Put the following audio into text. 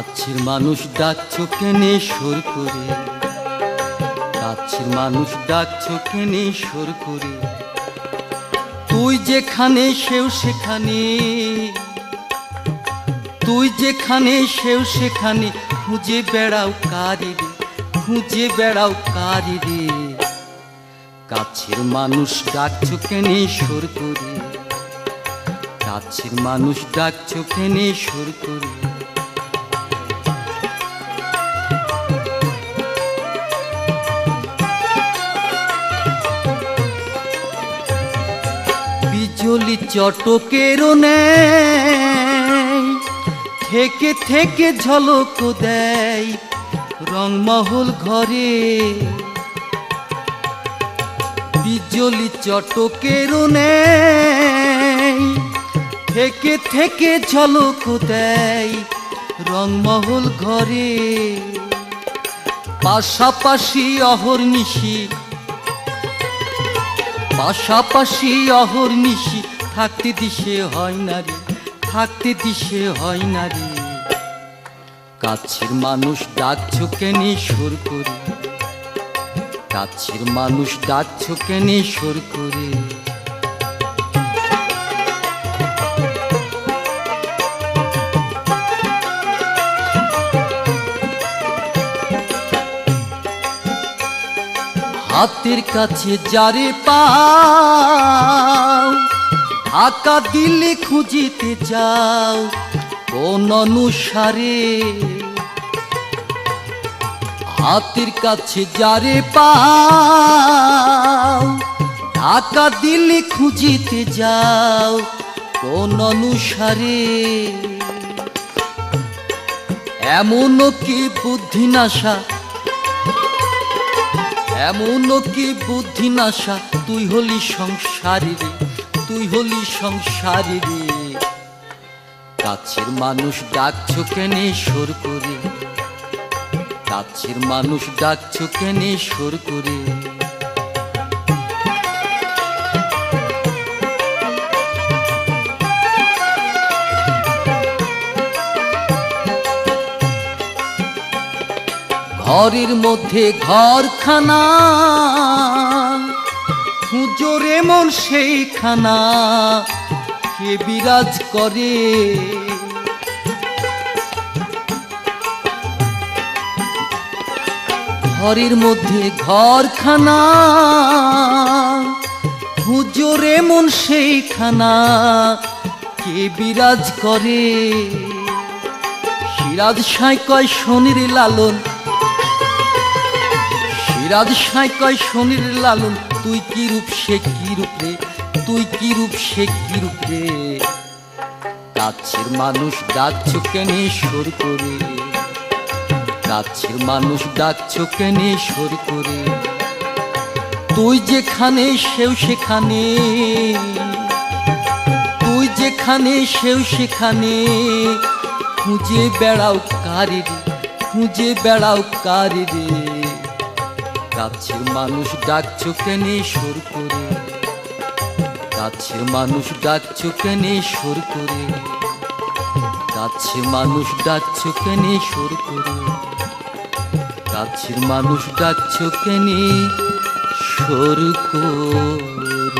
কাছের মানুষ ডাকছো কেনে সুর করে? কাছের মানুষ ডাকছো কেনে সুর করে? তুই যেখানে সেও সেখানে। তুই যেখানে সেও সেখানে, খুঁজে বেড়াও কারি রে, খুঁজে বেড়াও কারি রে। কাছের মানুষ ডাকছো কেনে সুর করে? কাছের মানুষ ডাকছো কেনে সুর করে? বিজলি চটকের নেই। থেকে থেকে ঝলক দেয় রংমহল ঘরে। বিজলি চটকের নেই। থেকে থেকে ঝলক দেয় রংমহল ঘরে। পাশাপাশি অহর্নিশি পাশাপাশি অহর নিশি, থাকতে দিশে হয় না রে, থাকতে দিশে হয় না রে। কাছের মানুষ ডাকছো কেনে সুর করে? কাছের মানুষ ডাকছো কেনে সুর করে? হাতের কাছে যারে পাও ঢাকা দিলে খুঁজিতে যাও কোন অনুসারে। হাতের কাছে যারে পাও ঢাকা দিলে খুঁজিতে যাও কোন অনুসারে। এমনও কি বুদ্ধি নাশা এমন কি বুদ্ধি নাশা? তুই হলি সংসারী রে, তুই হলি সংসারী রে। কাছের মানুষ ডাকছ কেনে সর করে? কাছের মানুষ ডাকছ কেনে সর করে? ঘরের মধ্যে ঘরখানা। হুজোরে মন সেইখানা, কে বিরাজ করে? ঘরের মধ্যে ঘরখানা হুজোরে মন সেইখানা, কে বিরাজ করে? সিরাজ সাঁই কয় শনির লালন সিরাজ সাঁই কয় শনির লালন, তুই কি রূপ, সে কি রূপ তুই কি রূপ, সে কি রূপ কাছের মানুষ ডাকছো কেনে সুর করে? কাছের মানুষ ডাকছো কেনে সুর করে? তুই যেখানে, সেও সেখানে। তুই যেখানে, সেও সেখানে। খুঁজে বেড়াও কারে রে? খুঁজে বেড়াও কারে রে? মানুষ ডাকছো কেনে সুর করে? মানুষ ডাকছো কেনে সুর করে? কাছের মানুষ ডাকছো কেনে সুর করে? কাছের মানুষ ডাকছো কেনে সুর করে?